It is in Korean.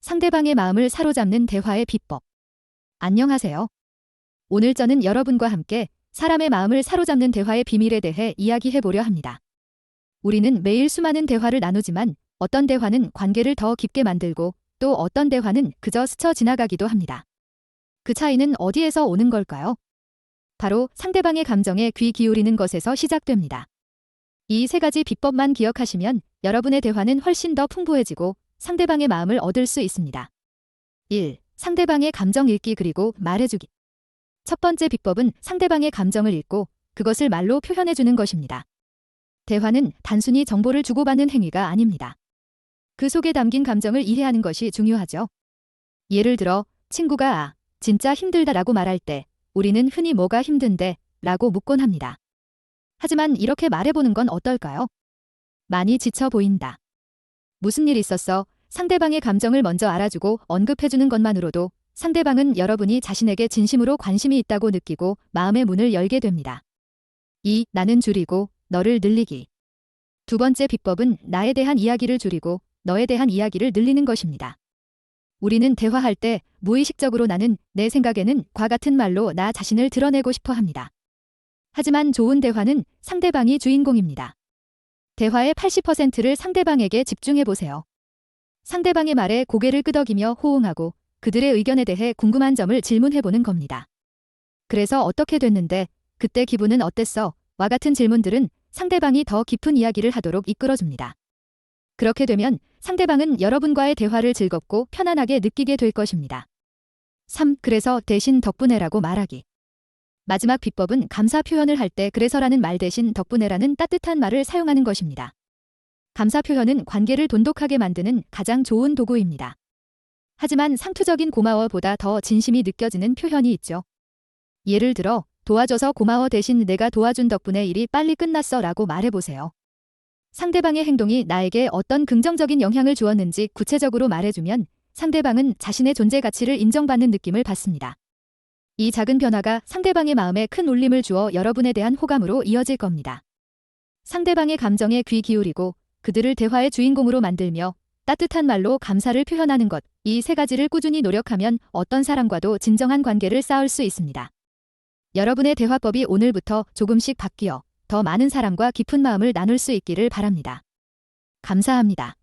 상대방의 마음을 사로잡는 대화의 비법. 안녕하세요. 오늘 저는 여러분과 함께 사람의 마음을 사로잡는 대화의 비밀에 대해 이야기해 보려 합니다. 우리는 매일 수많은 대화를 나누지만 어떤 대화는 관계를 더 깊게 만들고 또 어떤 대화는 그저 스쳐 지나가기도 합니다. 그 차이는 어디에서 오는 걸까요? 바로 상대방의 감정에 귀 기울이는 것에서 시작됩니다. 이 세 가지 비법만 기억하시면 여러분의 대화는 훨씬 더 풍부해지고 상대방의 마음을 얻을 수 있습니다. 1. 상대방의 감정 읽기 그리고 말해주기. 첫 번째 비법은 상대방의 감정을 읽고 그것을 말로 표현해주는 것입니다. 대화는 단순히 정보를 주고받는 행위가 아닙니다. 그 속에 담긴 감정을 이해하는 것이 중요하죠. 예를 들어, 친구가 아, 진짜 힘들다라고 말할 때 우리는 흔히 뭐가 힘든데 라고 묻곤 합니다. 하지만 이렇게 말해보는 건 어떨까요? 많이 지쳐 보인다. 무슨 일 있었어? 상대방의 감정을 먼저 알아주고 언급해주는 것만으로도 상대방은 여러분이 자신에게 진심으로 관심이 있다고 느끼고 마음의 문을 열게 됩니다. 2. 나는 줄이고 너를 늘리기. 두 번째 비법은 나에 대한 이야기를 줄이고 너에 대한 이야기를 늘리는 것입니다. 우리는 대화할 때 무의식적으로 나는 내 생각에는 과 같은 말로 나 자신을 드러내고 싶어 합니다. 하지만 좋은 대화는 상대방이 주인공입니다. 대화의 80%를 상대방에게 집중해 보세요. 상대방의 말에 고개를 끄덕이며 호응하고 그들의 의견에 대해 궁금한 점을 질문해 보는 겁니다. 그래서 어떻게 됐는데, 그때 기분은 어땠어? 와 같은 질문들은 상대방이 더 깊은 이야기를 하도록 이끌어줍니다. 그렇게 되면 상대방은 여러분과의 대화를 즐겁고 편안하게 느끼게 될 것입니다. 3. 그래서 대신 덕분에라고 말하기. 마지막 비법은 감사 표현을 할 때 그래서라는 말 대신 덕분에라는 따뜻한 말을 사용하는 것입니다. 감사 표현은 관계를 돈독하게 만드는 가장 좋은 도구입니다. 하지만 상투적인 고마워보다 더 진심이 느껴지는 표현이 있죠. 예를 들어, 도와줘서 고마워 대신 내가 도와준 덕분에 일이 빨리 끝났어 라고 말해보세요. 상대방의 행동이 나에게 어떤 긍정적인 영향을 주었는지 구체적으로 말해주면 상대방은 자신의 존재 가치를 인정받는 느낌을 받습니다. 이 작은 변화가 상대방의 마음에 큰 울림을 주어 여러분에 대한 호감으로 이어질 겁니다. 상대방의 감정에 귀 기울이고 그들을 대화의 주인공으로 만들며 따뜻한 말로 감사를 표현하는 것, 이 세 가지를 꾸준히 노력하면 어떤 사람과도 진정한 관계를 쌓을 수 있습니다. 여러분의 대화법이 오늘부터 조금씩 바뀌어 더 많은 사람과 깊은 마음을 나눌 수 있기를 바랍니다. 감사합니다.